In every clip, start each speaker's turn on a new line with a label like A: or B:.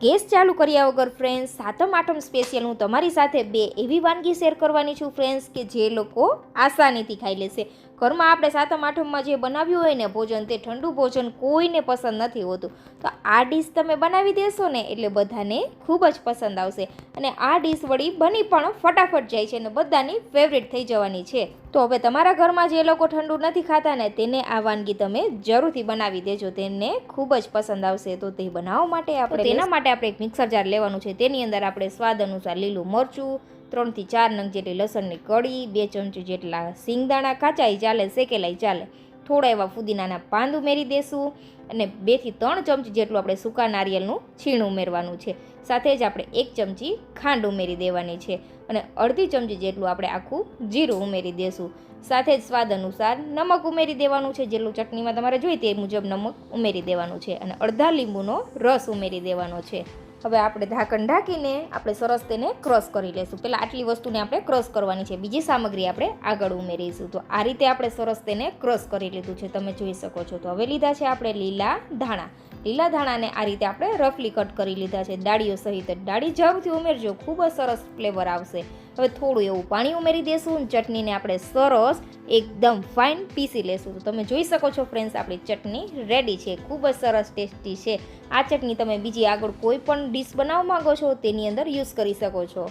A: Gas ચાલુ કર્યા વગર ફ્રેન્ડ્સ સાતમ, આઠમ સ્પેશિયલ હું તમારી સાથે બે એવી વાનગી શેર કરવાની છું ફ્રેન્ડ્સ કે જે લોકો આસાનીથી ખાઈ લેશે. ઘરમાં આપણે સાતમ આઠમમાં જે બનાવ્યું હોય ને ભોજન તે ઠંડુ ભોજન કોઈને પસંદ નથી હોતું. તો આ ડીશ તમે બનાવી દેશો ને એટલે બધાને ખૂબ જ પસંદ આવશે. અને આ ડીશ વળી બની પણ ફટાફટ જાય છે અને બધાની ફેવરેટ થઈ જવાની છે. તો હવે તમારા ઘરમાં જે લોકો ઠંડુ નથી ખાતા ને તેને આ વાનગી તમે જરૂરથી બનાવી દેજો. તેને ખૂબ જ પસંદ આવશે. તો તે બનાવવા માટે આપણે તેના માટે આપણે એક મિક્સર જાર લેવાનું છે. તેની અંદર આપણે સ્વાદ અનુસાર લીલું મરચું ત્રણથી ચાર નંગ જેટલી લસણની કળી, બે ચમચી જેટલા સિંગદાણા કાચાઈ ચાલે, શેકેલાઈ ચાલે. થોડા એવા ફુદીનાના પાંદ ઉમેરી દેશું અને બેથી ત્રણ ચમચી જેટલું આપણે સૂકા નારિયેળનું છીણ ઉમેરવાનું છે. સાથે જ આપણે એક ચમચી ખાંડ ઉમેરી દેવાની છે અને અડધી ચમચી જેટલું આપણે આખું જીરું ઉમેરી દેશું. સાથે જ સ્વાદ અનુસાર નમક ઉમેરી દેવાનું છે. જેટલું ચટણીમાં તમારે જોઈએ તે મુજબ નમક ઉમેરી દેવાનું છે અને અડધા લીંબુનો રસ ઉમેરી દેવાનો છે. હવે આપણે ઢાંકણ ઢાંકીને આપણે સરસ તેને ક્રોસ કરી લઈશું પહેલાં આટલી વસ્તુને આપણે ક્રોસ કરવાની છે. બીજી સામગ્રી આપણે આગળ ઉમેરીશું. તો આ રીતે આપણે સરસ તેને ક્રોસ કરી લીધું છે. તમે જોઈ શકો છો. તો હવે લીધા છે આપણે લીલા ધાણા. લીલા ધાણાને આ રીતે આપણે રફલી કટ કરી લીધા છે. ડાળીઓ સહિત ડાળી જરૂરથી ઉમેરજો. ખૂબ જ સરસ ફ્લેવર આવશે. હવે થોડું એવું પાણી ઉમેરી દેશું ચટણીને આપણે સરસ એકદમ ફાઇન પીસી લેશું. તો તમે જોઈ શકો છો ફ્રેન્ડ્સ આપણી ચટણી રેડી છે, ખૂબ જ સરસ ટેસ્ટી છે. આ ચટણી તમે બીજી આગળ કોઈ પણ ડીશ બનાવવા માંગો છો, તેની અંદર યુઝ કરી શકો છો.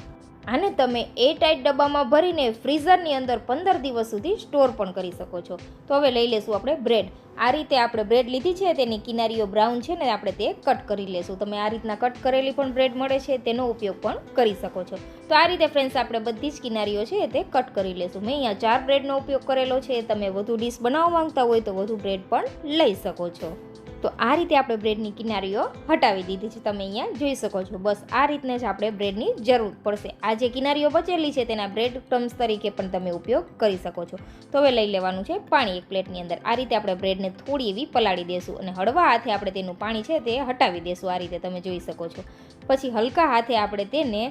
A: આને તમે એ ટાઈટ ડબ્બામાં ભરીને ફ્રીઝરની અંદર પંદર દિવસ સુધી સ્ટોર પણ કરી શકો છો. તો હવે લઈ લેશું આપણે બ્રેડ. આ રીતે આપણે બ્રેડ લીધી છે, તેની કિનારીઓ બ્રાઉન છે ને આપણે તે કટ કરી લેશું. તમે આ રીતના કટ કરેલી પણ બ્રેડ મળે છે, તેનો ઉપયોગ પણ કરી શકો છો. તો આ રીતે ફ્રેન્ડ્સ આપણે બધી જ કિનારીઓ છે તે કટ કરી લેશું. મેં અહીંયા ચાર બ્રેડનો ઉપયોગ કરેલો છે. તમે વધુ ડીશ બનાવવા માંગતા હોય તો વધુ બ્રેડ પણ લઈ શકો છો. તો આ રીતે આપણે બ્રેડની કિનારીઓ હટાવી દીધી છે. તમે અહીંયા જોઈ શકો છો. બસ આ રીતને જ આપણે બ્રેડની જરૂર પડશે. આ જે કિનારીઓ બચેલી છે તેના બ્રેડ ક્રમ્સ તરીકે પણ તમે ઉપયોગ કરી શકો છો. તો હવે લઈ લેવાનું છે પાણી એક પ્લેટની અંદર. આ રીતે આપણે બ્રેડને થોડી એવી પલાળી દેશું અને હળવા હાથે આપણે તેનું પાણી છે તે હટાવી દેશું. આ રીતે તમે જોઈ શકો છો. પછી હલકા હાથે આપણે તેને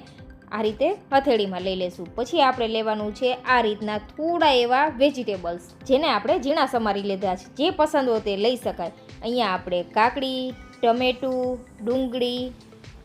A: આ રીતે હથેળીમાં લઈ લેશું. પછી આપણે લેવાનું છે આ રીતના થોડા એવા વેજીટેબલ્સ જેને આપણે ઝીણા સમારી લીધા છે. જે પસંદ હોય તે લઈ શકાય. અહીંયા આપણે કાકડી, ટમેટું, ડુંગળી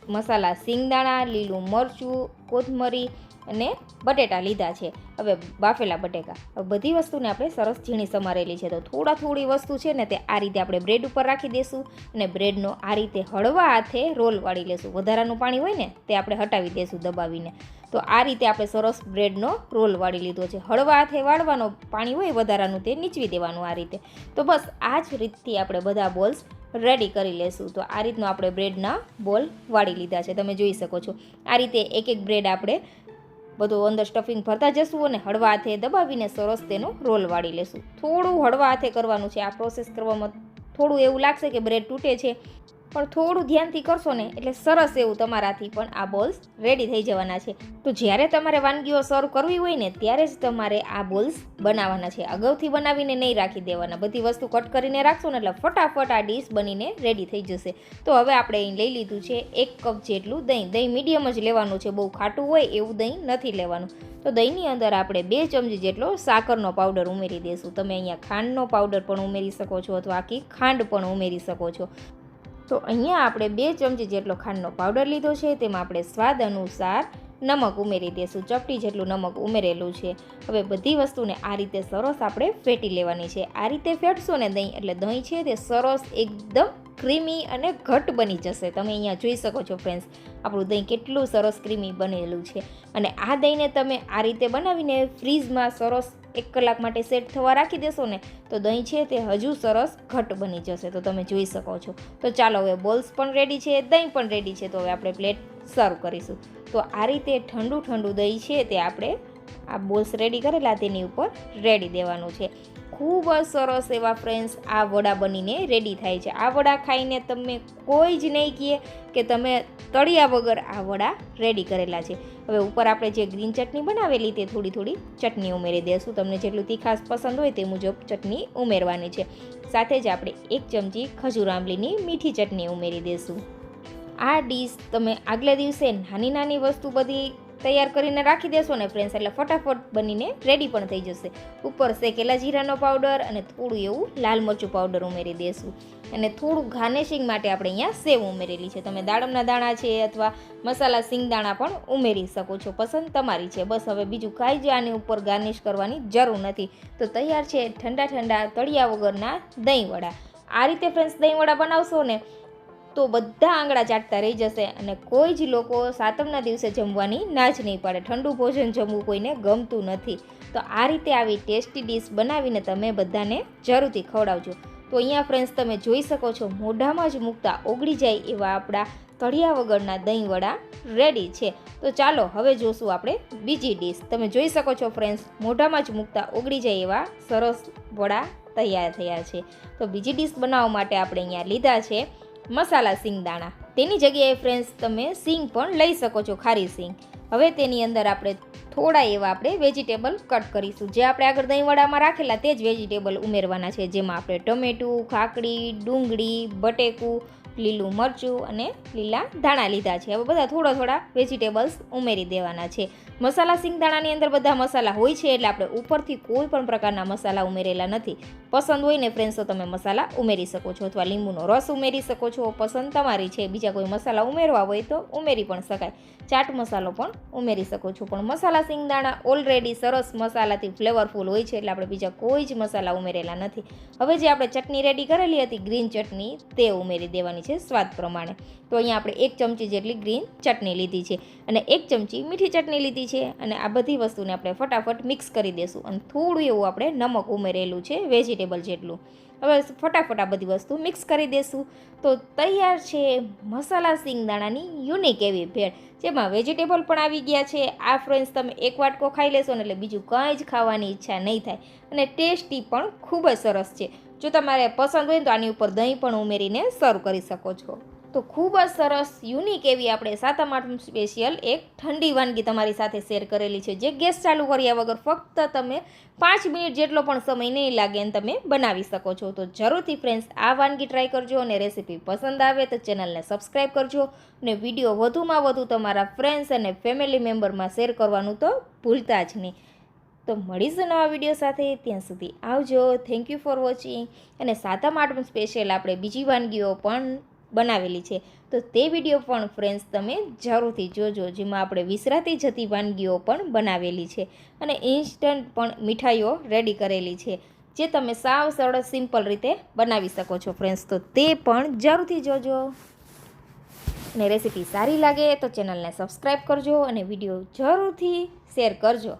A: મસાલા સિંગદાણા, લીલું મરચું, કોથમરી અને બટેટા લીધા છે. હવે બાફેલા બટેકા. બધી વસ્તુને આપણે સરસ ઝીણી સમારેલી છે. તો થોડા થોડી વસ્તુ છે ને તે આ રીતે આપણે બ્રેડ ઉપર રાખી દઈશું અને બ્રેડનો આ રીતે હળવા હાથે રોલ વાળી લેશું. વધારાનું પાણી હોય ને તે આપણે હટાવી દઈશું દબાવીને. તો આ રીતે આપણે સરસ બ્રેડનો રોલ વાળી લીધો છે. હળવા હાથે વાળવાનો પાણી હોય વધારાનું તે નીચવી દેવાનું આ રીતે. તો બસ આ જ રીતથી આપણે બધા બોલ્સ રેડી કરી લેશું. તો આ રીતનો આપણે બ્રેડના બોલ વાળી લીધા છે. તમે જોઈ શકો છો. આ રીતે એક એક બ્રેડ આપણે બધું અંદર સ્ટફિંગ ભરતા જશું અને હળવા હાથે દબાવીને સરસ તેનો રોલ વાળી લેશું. થોડું હળવા હાથે કરવાનું છે. આ પ્રોસેસ કરવામાં થોડું એવું લાગશે કે બ્રેડ તૂટે છે. પણ થોડું ધ્યાનથી કરશો ને એટલે સરસ એવું તમારાથી પણ આ બોલ્સ રેડી થઈ જવાના છે. તો જ્યારે તમારે વાનગીઓ સર્વ કરવી હોય ને, ત્યારે જ તમારે આ બોલ્સ બનાવવાના છે. અગાઉથી બનાવીને નહીં રાખી દેવાના. બધી વસ્તુ કટ કરીને રાખશો ને એટલે ફટાફટ આ ડીશ બનીને રેડી થઈ જશે. તો હવે આપણે અહીં લઈ લીધું છે એક કપ જેટલું દહીં. દહીં મીડિયમ જ લેવાનું છે. બહુ ખાટું હોય એવું દહીં નથી લેવાનું. તો દહીંની અંદર આપણે બે ચમચી જેટલો સાકરનો પાવડર ઉમેરી દઈશું તમે અહીંયા ખાંડનો પાવડર પણ ઉમેરી શકો છો અથવા આખી ખાંડ પણ ઉમેરી શકો છો. તો અહીંયા આપણે બે ચમચી જેટલો ખાંડનો પાવડર લીધો છે, તેમાં આપણે સ્વાદ અનુસાર નમક ઉમેરી દઈશું ચપટી જેટલું નમક ઉમેરેલું છે. હવે બધી વસ્તુને આ રીતે સરસ આપણે ફેટી લેવાની છે. આ રીતે ફેટશો ને દહીં, એટલે દહીં છે તે સરસ એકદમ ક્રીમી અને ઘટ બની જશે. તમે અહીંયા જોઈ શકો છો ફ્રેન્ડ્સ આપણું દહીં કેટલું સરસ ક્રીમી બનેલું છે. અને આ દહીંને તમે આ રીતે બનાવીને ફ્રીજમાં સરસ એક કલાક માટે સેટ થવા રાખી દેશો ને, તો દહીં છે તે હજુ સરસ ઘટ બની જશે. તો તમે જોઈ શકો છો. તો ચાલો હવે બોલ્સ પણ રેડી છે, દહીં પણ રેડી છે. તો હવે આપણે પ્લેટ સર્વ કરીશું. તો આ રીતે ઠંડુ ઠંડુ દહીં છે તે આપણે આ બોલ્સ રેડી કરેલા, તેની ઉપર રેડી દેવાનું છે. ખૂબ જ સરસ એવા ફ્રેન્ડ્સ આ વડા બનીને રેડી થાય છે. આ વડા ખાઈને તમે કોઈ જ નહીં કહે કે તમે તળિયા વગર આ વડા રેડી કરેલા છે. હવે ઉપર આપણે જે ગ્રીન ચટણી બનાવેલી તે થોડી થોડી ચટણી ઉમેરી દઈશું તમને જેટલું તીખાસ પસંદ હોય તે મુજબ ચટણી ઉમેરવાની છે. સાથે જ આપણે એક ચમચી ખજૂર આંબલીની મીઠી ચટણી ઉમેરી દઈશું આ ડીશ તમે આગલા દિવસે નાની નાની વસ્તુ બધી તૈયાર કરીને રાખી દેશો ને ફ્રેન્ડ્સ એટલે ફટાફટ બનીને રેડી પણ થઈ જશે. ઉપર શેકેલા જીરાનો પાવડર અને થોડું એવું લાલ મરચું પાવડર ઉમેરી દેશું. અને થોડું ગાર્નિશિંગ માટે આપણે અહીંયા સેવ ઉમેરેલી છે. તમે દાડમના દાણા છે અથવા મસાલા સિંગદાણા પણ ઉમેરી શકો છો. પસંદ તમારી છે. બસ હવે બીજું કાંઈ જ આની ઉપર ગાર્નિશ કરવાની જરૂર નથી. તો તૈયાર છે ઠંડા ઠંડા તળિયા વગરના દહીં વડા આ રીતે ફ્રેન્ડ્સ દહીં વડા બનાવશો ને તો બધા આંગળા ચાટતા રહી જશે અને કોઈ જ લોકો સાતમના દિવસે જમવાની ના જ નહીં પાડે. ઠંડુ ભોજન જમવું કોઈને ગમતું નથી. તો આ રીતે આવી ટેસ્ટી ડીશ બનાવીને તમે બધાને જરૂરથી ખવડાવજો. તો અહીંયા ફ્રેન્ડ્સ તમે જોઈ શકો છો, મોઢામાં જ મૂકતા ઓગળી જાય એવા આપણા તળિયા વગરના દહીં વડા રેડી છે. તો ચાલો હવે જોશું આપણે બીજી ડીશ. તમે જોઈ શકો છો ફ્રેન્ડ્સ મોઢામાં જ મૂકતા ઓગળી જાય એવા સરસ વડા તૈયાર થયા છે. તો બીજી ડીશ બનાવવા માટે આપણે અહીંયા લીધા છે મસાલા સિંગદાણા તેની જગ્યાએ ફ્રેન્ડ્સ તમે સિંગ પણ લઈ શકો છો ખારી સિંગ. હવે તેની અંદર આપણે થોડા એવા આપણે વેજીટેબલ કટ કરીશું. જે આપણે આગળ દહીંવડામાં રાખેલા તે જ વેજીટેબલ ઉમેરવાના છે. જેમાં આપણે ટમેટું કાકડી ડુંગળી, બટેકું, લીલું મરચું અને લીલા ધાણા લીધા છે. હવે બધા થોડા થોડા વેજીટેબલ્સ ઉમેરી દેવાના છે. મસાલા સિંગદાણાની અંદર બધા મસાલા હોય છે એટલે આપણે ઉપરથી કોઈ પણ પ્રકારના મસાલા ઉમેરેલા નથી. પસંદ હોય ને ફ્રેન્ડ્સ તો તમે મસાલા ઉમેરી શકો છો અથવા લીંબુનો રસ ઉમેરી શકો છો. પસંદ તમારી છે, બીજા કોઈ મસાલા ઉમેરવા હોય તો ઉમેરી પણ શકાય. ચાટ મસાલો પણ ઉમેરી શકો છો. પણ મસાલા સિંગદાણા ઓલરેડી સરસ મસાલાથી ફ્લેવરફુલ હોય છે, એટલે આપણે બીજા કોઈ જ મસાલા ઉમેરેલા નથી. હવે જે આપણે ચટણી રેડી કરેલી હતી ગ્રીન ચટણી, તે ઉમેરી દેવાની છે સ્વાદ પ્રમાણે. તો અહીંયા આપણે એક ચમચી જેટલી ગ્રીન ચટણી લીધી છે અને એક ચમચી મીઠી ચટણી લીધી છે અને આ બધી વસ્તુને આપણે ફટાફટ મિક્સ કરી દઈશું અને થોડું એવું આપણે નમક ઉમેરેલું છે વેજીટેબલ જેટલું. હવે ફટાફટ આ બધી વસ્તુ મિક્સ કરી દઈશું તો તૈયાર છે મસાલા સિંગદાણાની યુનિક એવી ભેળ, જેમાં વેજીટેબલ પણ આવી ગયા છે. આ ફ્રેન્ડ્સ તમે એક વાટકો ખાઈ લેશો ને એટલે બીજું કંઈ જ ખાવાની ઈચ્છા નહીં થાય. અને ટેસ્ટી પણ ખૂબ જ સરસ છે. જો તમારે પસંદ હોય તો આની ઉપર દહીં પણ ઉમેરીને સર્વ કરી શકો છો. તો ખૂબ જ સરસ યુનિક એવી આપણે સાતમ આઠમ સ્પેશિયલ એક ઠંડી વાનગી તમારી સાથે શેર કરેલી છે, જે ગેસ ચાલુ કર્યા વગર ફક્ત તમે પાંચ મિનિટ જેટલો પણ સમય નહીં લાગે અને તમે બનાવી શકો છો. તો જરૂરથી ફ્રેન્ડ્સ આ વાનગી ટ્રાય કરજો અને રેસીપી પસંદ આવે તો ચેનલને સબસ્ક્રાઈબ કરજો અને વીડિયો વધુમાં વધુ તમારા ફ્રેન્ડ્સ અને ફેમિલી મેમ્બરમાં શેર કરવાનું તો ભૂલતા જ નહીં. તો મળીશું નવા વીડિયો સાથે, ત્યાં સુધી આવજો. થેન્ક યુ ફોર વોચિંગ અને સાતમ આઠમ સ્પેશિયલ આપણે બીજી વાનગીઓ પણ બનાવેલી છે. તો તે વીડિયો પણ ફ્રેન્ડ્સ તમે જરૂરથી જોજો, જેમાં આપણે વિસરાતી જતી વાનગીઓ પણ બનાવેલી છે અને ઇન્સ્ટન્ટ પણ મીઠાઈઓ રેડી કરેલી છે. જે તમે સાવ સરળ સિમ્પલ રીતે બનાવી શકો છો ફ્રેન્ડ્સ તો તે પણ જરૂરથી જોજો. અને રેસીપી સારી લાગે તો ચેનલને સબસ્ક્રાઈબ કરજો અને વીડિયો જરૂરથી શેર કરજો.